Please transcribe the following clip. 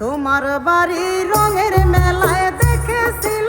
তোমার বাড়ি রঙের মেলায় দেখেছিল